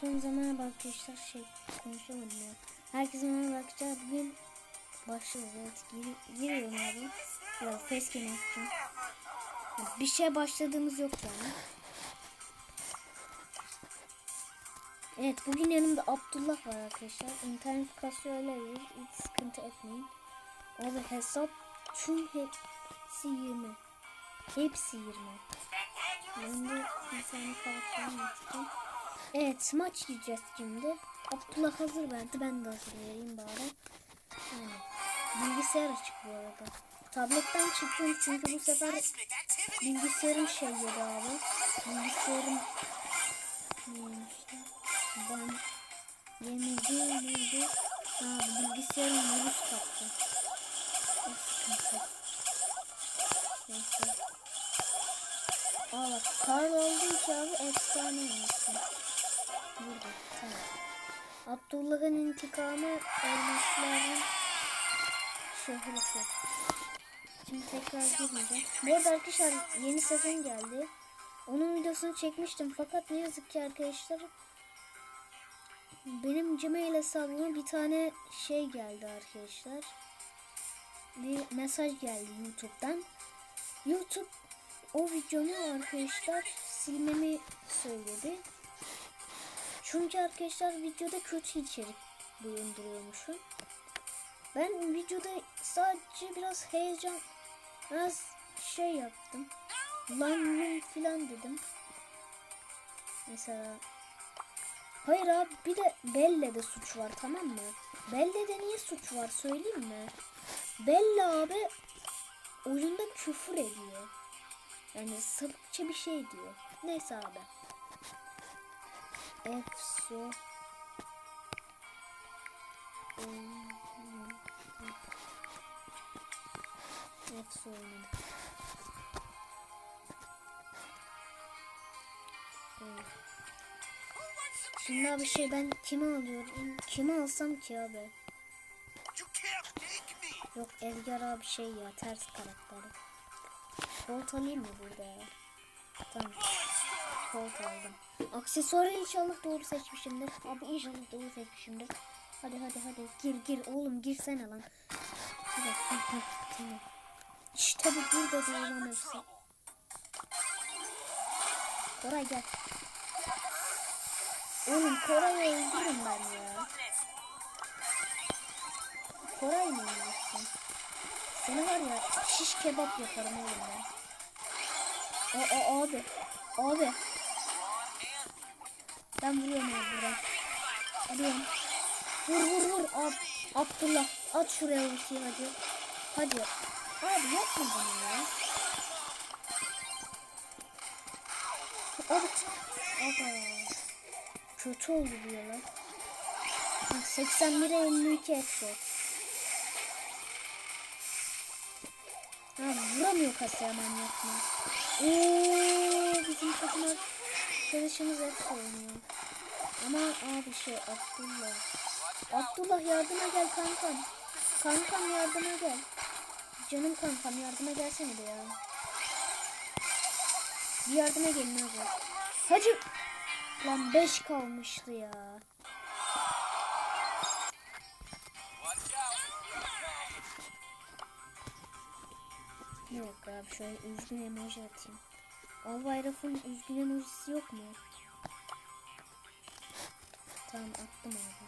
Son zamana bakmışlar şey konuşamadım ya. Herkesin ona bakacağı bugün başlıyoruz evet gir, giriyorum abi. Ya facecam açacağım. Bir şey başladığımız yok yani. Evet bugün yanımda Abdullah var arkadaşlar. İnternet kasıyor öyle hiç sıkıntı etmeyin. Abi hesap tüm hepsi 20. Hepsi 20. Ben de insanı atacağım. Evet maç yiyeceğiz şimdi. Abdullah hazır verdi. Ben de hazır vereyim bari. Yani, bilgisayar açık bu arada. Tabletten çıktım çünkü bu sefer bilgisayarım şey yedi abi. Bilgisayarım? Ben yemedi miydi? Abi bilgisayarım virüs kaptı. O sıkıntı. Neyse. Aa bak kar oldu ki abi efsane olsun. Abdullah'ın intikamı elmasların şöhreti. Şimdi tekrar girmeyeceğim. Bu arada arkadaşlar yeni sezon geldi. Onun videosunu çekmiştim fakat ne yazık ki arkadaşlar benim Gmail hesabıma bir tane şey geldi arkadaşlar. Bir mesaj geldi YouTube'dan. YouTube o videomu arkadaşlar silmemi söyledi. Çünkü arkadaşlar videoda kötü içerik bulunduruyormuşum. Ben videoda sadece biraz heyecan, biraz şey yaptım. Lan lan filan dedim. Mesela Hayır abi bir de Belle'de suç var tamam mı? Belle'de niye suç var söyleyeyim mi? Bella abi oyunda küfür ediyor. Yani sapıkça bir şey diyor. Neyse abi. Efso. Efso oynadı. Şimdi abi şey ben kimi alıyorum? Kimi alsam ki abi? Yok Edgar abi şey ya ters karakteri. Colt alayım mı burada ya? Tamam. Colt aldım. Aksesuarı inşallah doğru seçmişimdir. Abi inşallah doğru seçmişimdir. Hadi hadi hadi gir gir oğlum girsene lan. Hadi. İşte bu burada doğulan hepsi. Koray gel. Oğlum Koray'ı öldürürüm ben ya. Koray mı öldürsün? Seni var ya şiş kebap yaparım oğlum ben. O, abi. Abi. Ben vuruyorum abi buradan. Vuruyorum. Vur vur vur. Ab Abdullah at şuraya ultiyi hadi. Hadi. Abi yapma bunu ya. Abi. Aga. Kötü oldu ya lan. 81'e 52 etti. Ha vuramıyor kasaya manyak mı? Ooo bizim takım arkadaşımız hep oynuyor. Ama abi şey Abdullah. Abdullah yardıma gel kankam. Kankam yardıma gel. Canım kankam yardıma gelsene de ya. Bir yardıma gelin abi. Hadi. Lan 5 kalmıştı ya. Yok abi şöyle üzgün emoji atayım. Albayraf'ın üzgün emojisi yok mu? Tamam attım abi.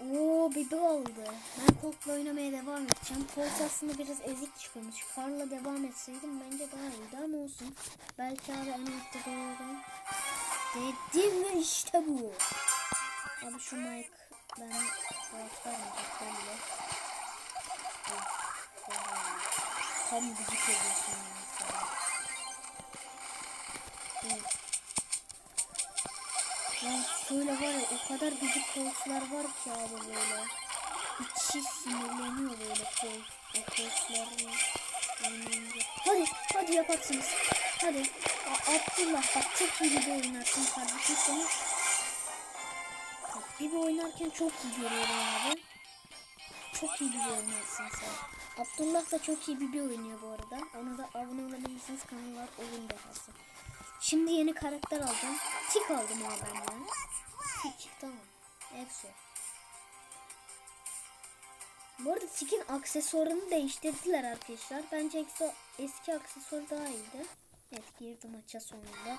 Oo bibi oldu. Ben Colt'la oynamaya devam edeceğim. Colt aslında biraz ezik çıkıyormuş. Karla devam etseydim bence daha iyiydi ama olsun. Belki abi altta doğru. Dedim ve işte bu. Abi şu Mike ben cevap vermeyecek belli. Tam gıcık ediyorsun. Evet. Ya şöyle var ya o kadar gıcık koltular var ki abi böyle. İçi sinirleniyor böyle kol. O oynayınca. Hadi hadi yaparsınız. Hadi. A Abdullah bak çok iyi bir oynarsın kardeşim seni. Bak bir oynarken çok iyi görüyorum abi. Çok iyi bir oynarsın sen. Abdullah da çok iyi bir oynuyor bu arada. Ona da abone olabilirsiniz. Kanal var oyun defası. Şimdi yeni karakter alacağım. Tik aldım abi ben ya. Tik tamam. Exo. Bu arada Tik'in aksesuarını değiştirdiler arkadaşlar. Bence eski aksesuar daha iyiydi. Evet girdi maça sonunda.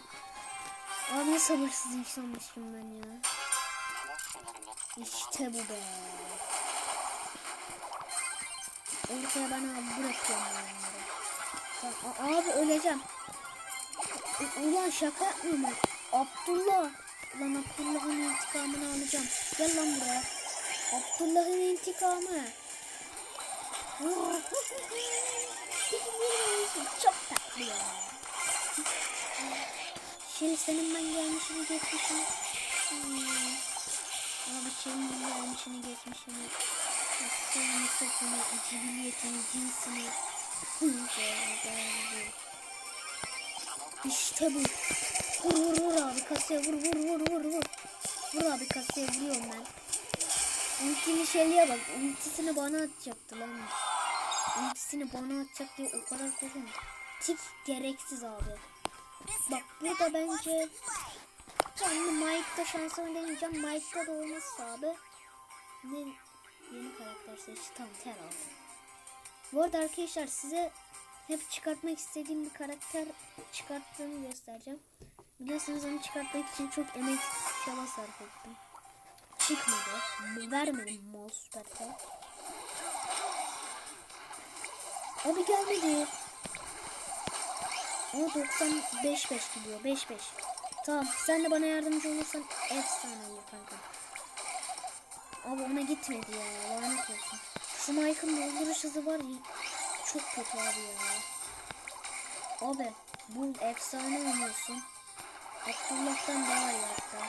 Abi ne sabırsız insanmışım ben ya. İşte bu be. Ortaya ben abi bırakıyorum ben abi öleceğim. Ulan şaka yapmıyorum ben. Abdullah. Ulan Abdullah'ın intikamını alacağım. Gel lan buraya. Abdullah'ın intikamı. Çok tatlı ya. Şimdi senin ben gelmişini geçmişini. Hmm. Abi senin ben gelmişini geçmişini. Senin sokunu, cibiliyetini, cinsini. İşte bu. Vur vur vur abi kasaya vur vur vur vur vur. Vur abi kasaya vuruyorum ben. Ultini şeyliğe bak. Ultisini bana atacaktı lan. Ultisini bana atacak diye o kadar korktum. Tik gereksiz abi. Bak burada bence canlı Mike'da şansımı deneyeceğim. Mike'da da olmazsa abi. Ne yeni karakter seçti. Tamam ter aldım. Bu arada arkadaşlar size hep çıkartmak istediğim bir karakter çıkarttığımı göstereceğim. Biliyorsunuz onu çıkartmak için çok emek çaba sarf ettim. Çıkmadı. Vermedim mol süpertel. Abi gelmedi. Ama 95 5 gidiyor. 5 5. Tamam sen de bana yardımcı olursan efsane olur kanka. Abi ona gitmedi ya. Lanet olsun. Şu Mike'ın dolduruş hızı var. Çok kötü abi ya. Abi bu efsane oynuyorsun. Abdullah'tan daha iyi hatta.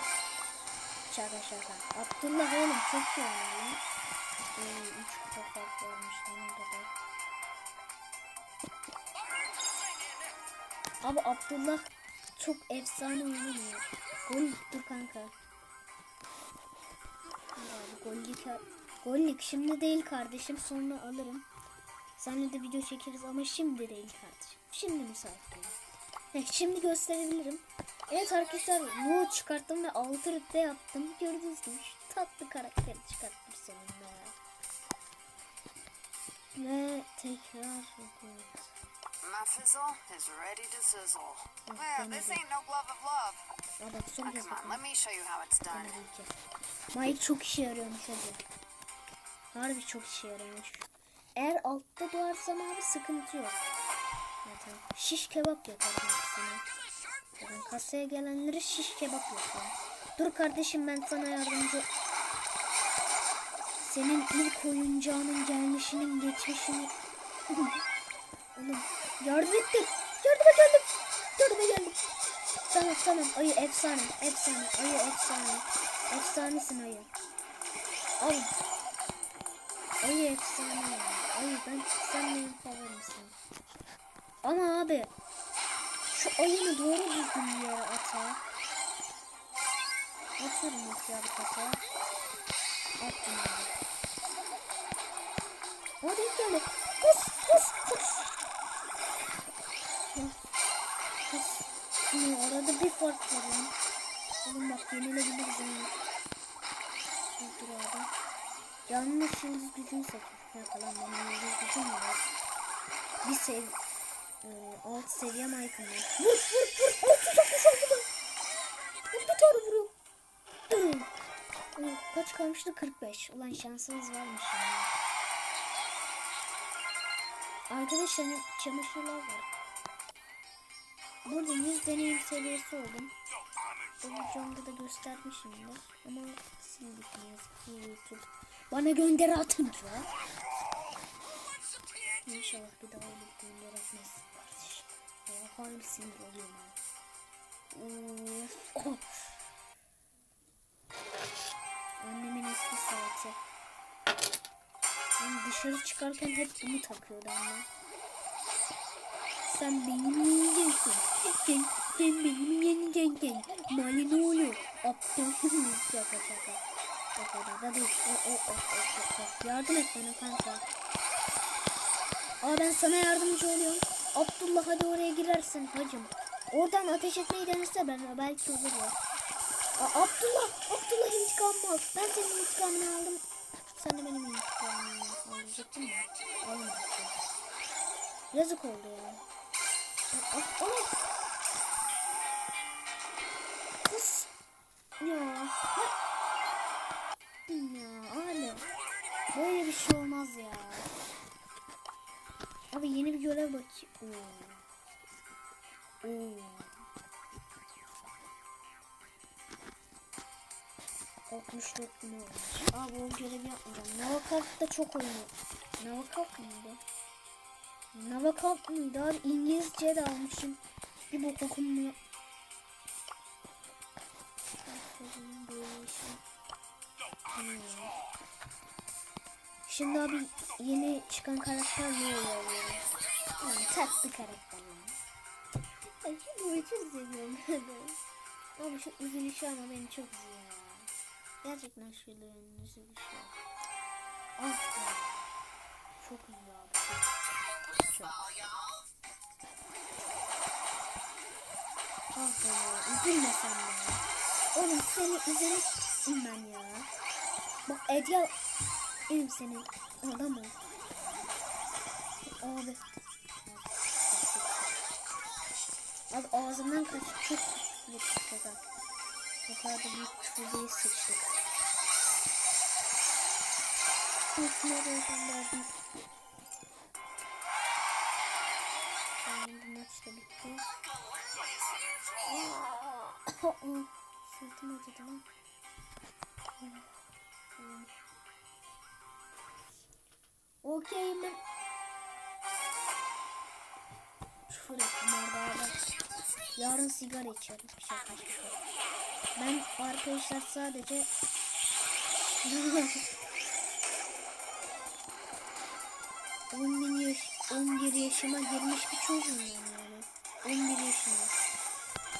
Şaka şaka. Abdullah oğlum çok iyi oynuyor. Ee, üç kupa fark varmış da. Abi Abdullah çok efsane oynuyor. Gol dur kanka. Abi gollik, gollik şimdi değil kardeşim sonra alırım. Seninle de video çekeriz ama şimdi değil kardeşim. Şimdi müsait değil. Şimdi gösterebilirim. Evet arkadaşlar Lu çıkarttım ve 6 rütbe yaptım. Gördüğünüz gibi şu tatlı karakteri çıkarttım seninle. Ve tekrar evet. My fizzle is ready to sizzle. Well, this ain't no glove of love. Now, come on, let me show you how it's done. Mike çok işe yarıyormuş hadi. Harbi çok işe yarıyormuş. Eğer altta doğarsam abi sıkıntı yok. Zaten şiş kebap yaparım hepsine. Zaten kasaya gelenleri şiş kebap yapıyorum. Dur kardeşim ben sana yardımcı... Senin ilk oyuncağının gelmişinin geçmişini... Oğlum yardım ettim. Yardıma geldim. Yardıma geldim. Tamam tamam ayı efsane efsane ayı efsane. Efsanesin ayı. Ay. Ayı efsane ya. Ayı ben sen benim favorimsin. Ama abi şu ayını doğru düzgün bir yere ata. Ya bir kasa. Attım abi. Geldi. Kus kus kus. Ya. Kus. Ne arada bir fark var ya. Oğlum bak yenilebiliriz ha. Dur abi. Yanlış yıldız gücünü seçmiş. Yıldız gücüm var? Bir sev... E, alt seviye Mike'ım var. Vur vur vur. Altı sokmuş oldu da. Bir tane vuruyor. Kaç kalmıştı? 45. Ulan şansınız varmış ya. Arkadaşlar çamaşırlar var. Burada 100 deneyim seviyesi oldum. Bu videomda da göstermişimdir. Ama sildik ne yazık ki YouTube. Bana gönderi atınca. İnşallah bir daha öyle gönderi atmaz harbi sinir oluyorum. Of. Oh. Annemin eski saati. Ben dışarı çıkarken hep bunu takıyordu annem. Sen benim yengesin. Sen, sen benim yengenken. Bana ne oluyor? Aptal. şaka şaka. O kadar da değil. O, o, o, o, o, o. Yardım et bana kanka. Aa ben sana yardımcı oluyorum. Abdullah hadi oraya girersin hacım. Oradan ateş etmeyi denese ben belki olur ya. Aa, Abdullah, Abdullah intikamımı al. Ben senin intikamını aldım. Sen de benim intikamımı alacaktın mı? Almayacaktın. Yazık oldu ya. Aa, aa, aa. Kız. Ya. ha. Ya hala. Böyle bir şey olmaz ya. Abi yeni bir görev bakayım. Oo. Oo. 64 bin olmuş. Abi o görevi yapmayacağım. Navakart da çok oynuyor. Navakart mıydı? Navakart mıydı abi? İngilizce de almışım. Bir bok okunmuyor. Hmm. Şimdi abi yeni çıkan karakter ne oluyor yani? Yani tatlı karakterler. Ay boyu çok seviyorum ben. Abi şu üzülüşü ama beni çok üzüyor ya. Gerçekten şuraların üzülüşü. Ah be. Çok üzüyor abi. Çok. Ah be. Üzülme sen ya. Oğlum seni üzülmüşsün ben ya. Bak Edya Elim senin adam ol. Abi. Abi ağzımdan kaç çok bir kaka. Bu kadar da büyük tüfeği sıçtık. Üstüne de gönderdim. Bu maç da bitti. Sırtım acıdı lan. Mi? Küfür ettim orada. Yarın sigara içerim. Şaka şaka. Ben arkadaşlar sadece 11 yaş 11 yaşıma girmiş bir çocuğum yani. 11 yaşıma.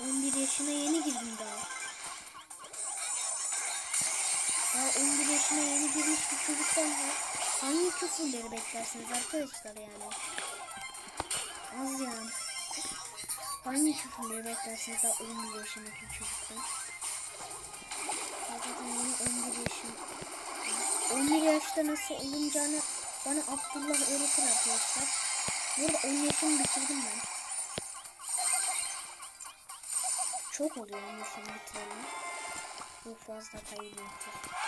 11 yaşına yeni girdim daha. Daha 11 yaşına yeni girmiş bir çocuktan ha- hangi küfürleri beklersiniz arkadaşlar yani? Az yani. Hangi küfürleri beklersiniz daha 11 yaşındaki çocuktan? Zaten yeni 11 yaşım. 11 yaşta nasıl olunacağını bana Abdullah öğretir arkadaşlar. Burada 10 yaşımı bitirdim ben. Çok oluyor 10 yaşımı bitirdim. Bu fazla kaybettir.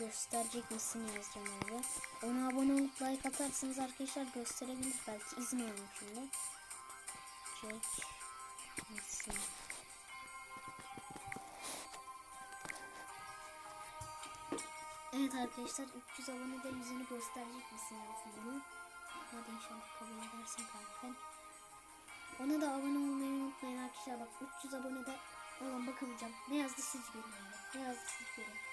Gösterecek misin yazacağım abi. Ona abone olup like atarsanız arkadaşlar gösterebilir belki izin şimdi. Çek misin? Evet arkadaşlar 300 abonede yüzünü gösterecek misin yazın bunu. Hadi inşallah kabul edersin kanka. Ona da abone olmayı unutmayın arkadaşlar. Bak 300 abonede olan bakamayacağım. Ne yazdı siz abi. Ne yazdı siz görün.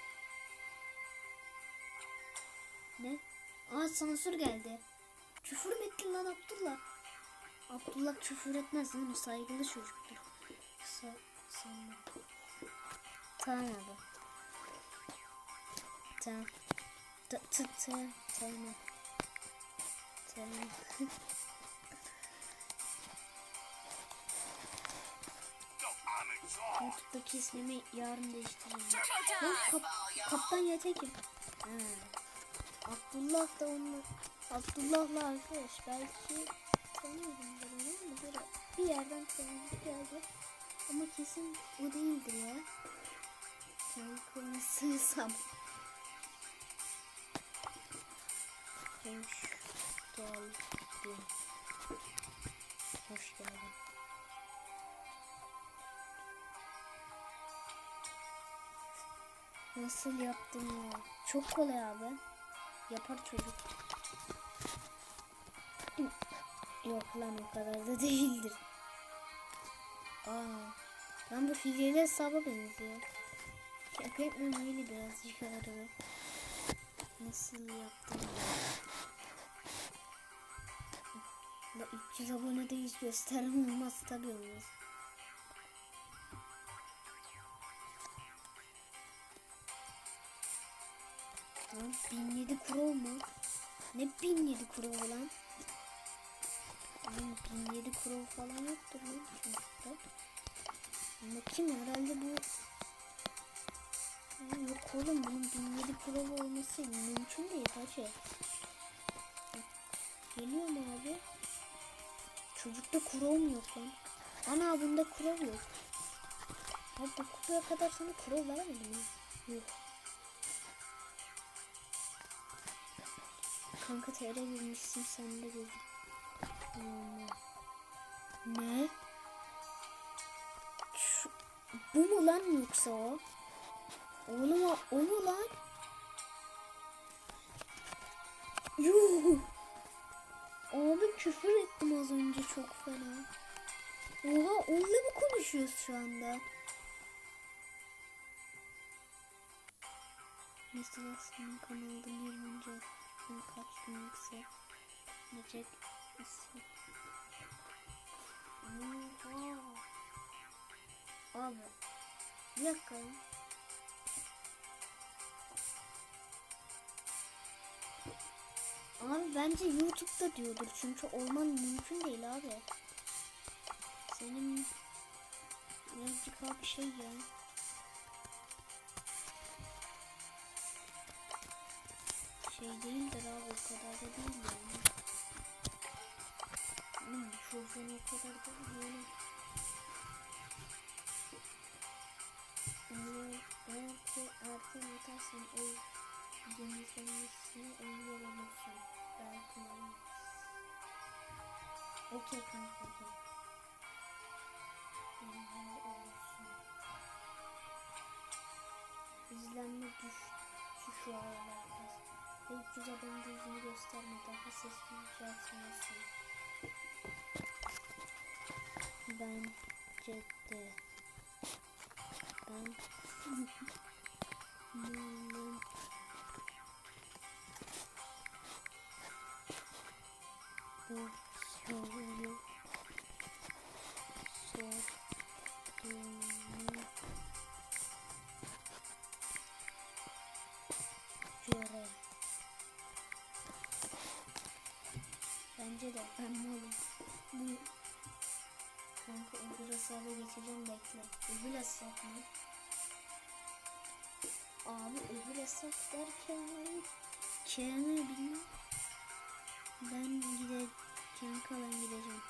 Ne? Aa sansür geldi. Küfür mü ettin lan Abdullah? Abdullah küfür etmez lan o saygılı çocuktur. Sa sanma. Tamam abi. Tamam. T t t tamam. Tamam. YouTube'daki ismimi yarın değiştireceğim. Lan kap kaptan yetekim. Ha. Abdullah da onunla Abdullah'la arkadaş belki tanıyorum ben onu ama bir yerden tanıdık geldi. Ama kesin o değildir ya. Kendi sığsam. Hoş geldin. Hoş geldin. Nasıl yaptım ya? Çok kolay abi. Yapar çocuk. Yok lan o kadar da değildir. Aa, lan bu hileli hesaba benziyor. Şaka etmem öyle birazcık arada. Nasıl yaptım ya? Da 300 abonedeyiz gösterim olmaz tabii olmaz. Lan 1007 kuro mu? Ne 1007 kuro lan? Oğlum 1007 kuro falan yoktur lan çocukta. Kim herhalde bu Yok oğlum bunun 1007 kuro olması mümkün değil hacı. Geliyor mu abi? Çocukta krom yok lan. Ana bunda krom yok. Abi bu kutuya kadar sana krom vermedi mi? Yok. Kanka TR girmişsin sen de gözük. Ne? Şu, bu mu lan yoksa o? Oğlum o mu lan? Yuh! Abi küfür ettim az önce çok fena. Oha onunla mı konuşuyoruz şu anda? Mesela senin kanalda 20. gün kaç günlükse gelecek isim. Oha. Abi bir dakika. ya. Abi bence YouTube'da diyordur çünkü olman mümkün değil abi. Senin birazcık abi şey ya. Şey değildir abi o kadar da değil yani. Hmm, çocuğun o kadar da yani. Eğer, ki yatarsan o denizlenmesini engel. Belki olmaz. Okey kanka okey. Engel olursun. İzlenme düş, şu şu Ve 300 abonede yüzünü gösterme. Daha sesini yükseltmiyorsun. Bence de. Ben Bence de ben malım. Bu kanka öbür hesaba geçeceğim bekle. Öbür hesap mı? Abi öbür hesap derken Kerem'e bilmem. Ben gide kanka ben gideceğim.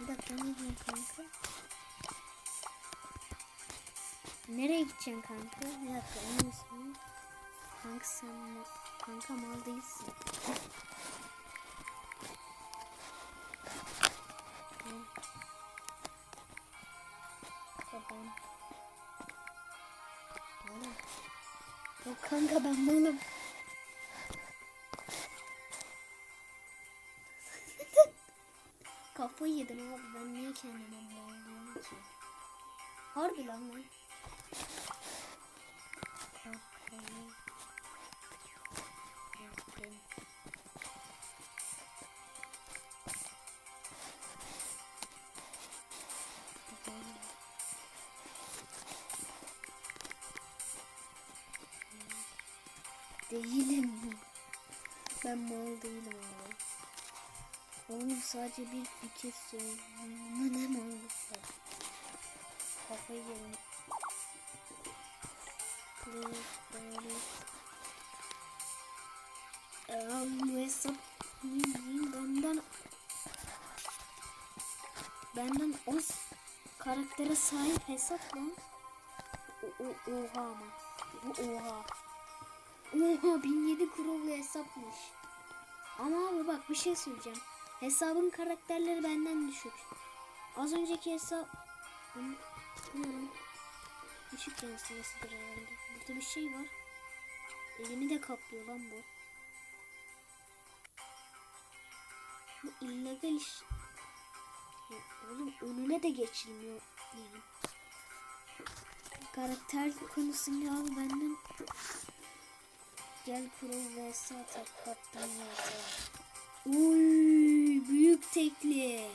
Bir dakika ne diyorsun kanka? Nereye gideceksin kanka? Bir dakika misin? Kanka sen ma- kanka mal değilsin. Babam. Yok kanka ben malım. Kafayı yedim abi ben niye kendime mal diyorum ki? Harbi lan ben. Ben mal değilim abi. Oğlum sadece bir fikir söylüyorum. Ne mallık var. Kafayı yedim. Aa, bu hesap benden benden az karaktere sahip hesap lan. O, o, oha ama. Oha. Oha 1007 kurulu hesapmış. Ama abi bak bir şey söyleyeceğim. Hesabın karakterleri benden düşük. Az önceki hesap... Lan? Işık yansımasıdır herhalde. Burada bir şey var. Elimi de kaplıyor lan bu. Bu illegal iş. Ya oğlum önüne de geçilmiyor yani. Karakter konusunda abi benden Gel pro vs atak kaptan. Uy büyük tekli.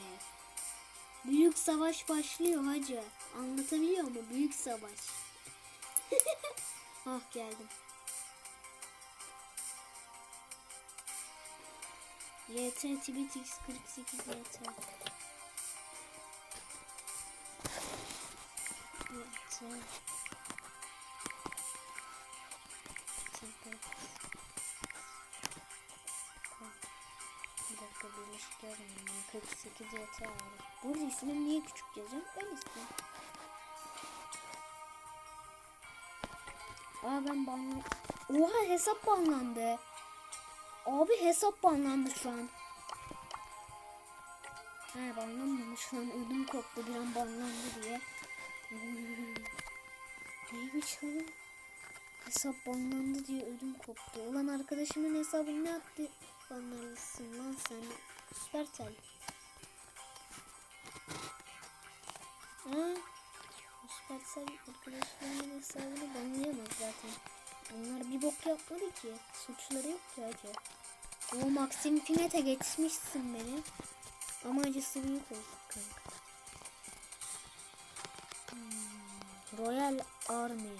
Büyük savaş başlıyor hacı. Anlatabiliyor mu? Büyük savaş. ah geldim. YT Tibet X48 YT. YT. Dakika birleşik yazmayayım. 48 YT abi. Burada ismim niye küçük yazıyorum? Ben istiyorum. Aa ben banlan... Oha hesap banlandı. Abi hesap banlandı şu an. He banlanmamış şu an ödüm koptu bir an banlandı diye. Oy. Neymiş o? Hesap banlandı diye ödüm koptu. Ulan arkadaşımın hesabını ne attı? Banlarlısın lan sen. Süpertel. Ha? Süpersel arkadaşlarımın hesabını banlayamaz zaten. Onlar bir bok yapmadı ki. Suçları yok ki acı. O Maxim Finet'e geçmişsin beni. Ama acısı büyük oldu kanka. Hmm, Royal Army.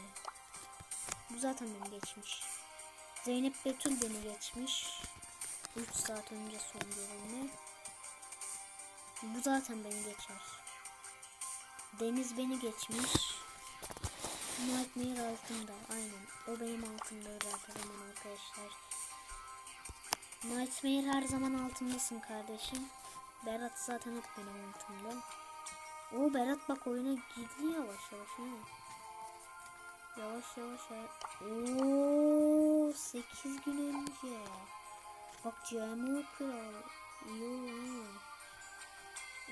Bu zaten beni geçmiş. Zeynep Betül beni geçmiş. 3 saat önce son görünme. Bu zaten beni geçer. Deniz beni geçmiş. Nightmare altında. Aynen. O benim altımda her zaman arkadaşlar. Nightmare her zaman altındasın kardeşim. Berat zaten hep benim altımda. O Berat bak oyuna girdi yavaş yavaş. Ha. Yavaş yavaş. Oo 8 gün önce. Bak CMO kral. Yo.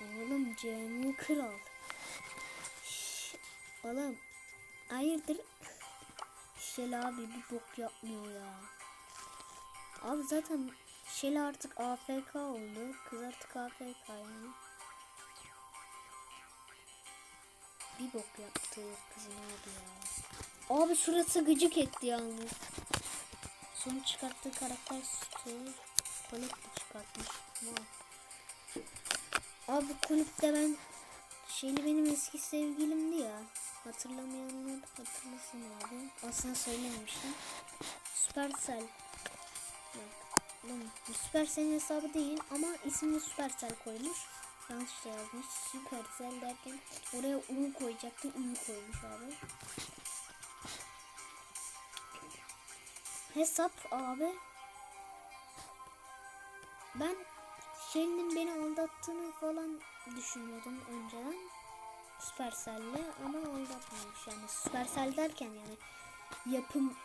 Oğlum CMO kral. Şş, Oğlum hayırdır? Şel abi bir bok yapmıyor ya. Abi zaten Şel artık AFK oldu. Kız artık AFK yani. Bir bok yaptı kızın abi ya. Abi şurası gıcık etti yalnız. Son çıkarttığı karakter sütü. Kolekti çıkartmış. Vay. Abi kulüpte ben Şeyli benim eski sevgilimdi ya. Hatırlamayanlar hatırlasın abi. Aslında söylememiştim. Supercell. Yok. Supercell'in hesabı değil ama ismini Supercell koymuş. Yanlışça yazmış. Supercell derken oraya U koyacaktı. U koymuş abi. Hesap abi. Ben Shelly'nin beni aldattığını falan düşünüyordum önceden. Supercell'le ama aldatmamış yani. Supercell derken yani yapım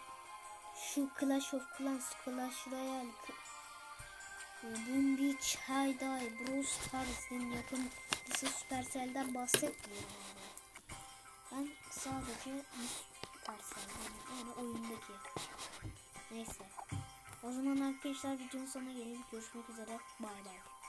şu Clash of Clans, Clash Royale, Boom Beach, Hayday, Brawl Stars'ın yapımcısı Supercell'den bahsetmiyorum. Ben sadece Supercell'den yani oyundaki. Neyse. O zaman arkadaşlar videonun sonuna gelip görüşmek üzere. Bay bay.